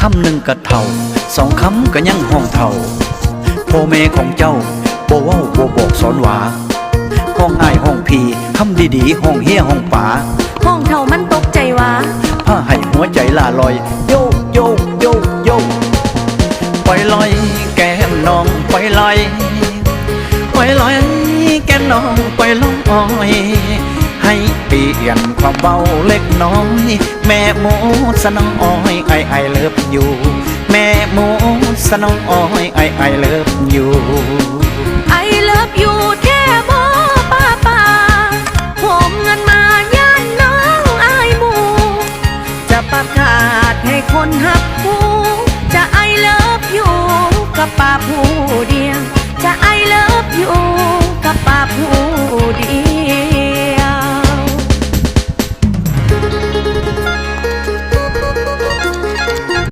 คำหนึ่งกะเท่าสองคำก็ยังห้องเท่าพ่อแม่ของเจ้าบ่เว้าบ่บอกสอนหวาห้องอ้ายห้องพี่คำดีๆห้องเฮียห้องป๋าห้องเท่ามันตกใจว่าผ้าให้หัวใจล่าลอย โยโยโยโยปล่อยลอยแก้มน้องปล่อยลอยปล่อยลอยแก้มน้องปล่อยลอย สียนความเบาเล็กน้อย แม่หมูสนองอ้อยไอไอเลิฟอยู่ แม่หมูสนองอ้อยไอไอเลิฟอยู่ไอเลิฟอยู่แค่บอป้าป่าผมเงินมาย่านน้องไอหมู จะประกาศให้คนหักหูจะไอเลิฟอยู่กับป้าผู้เดียวจะไอเลิฟอยู่กับป้าผู้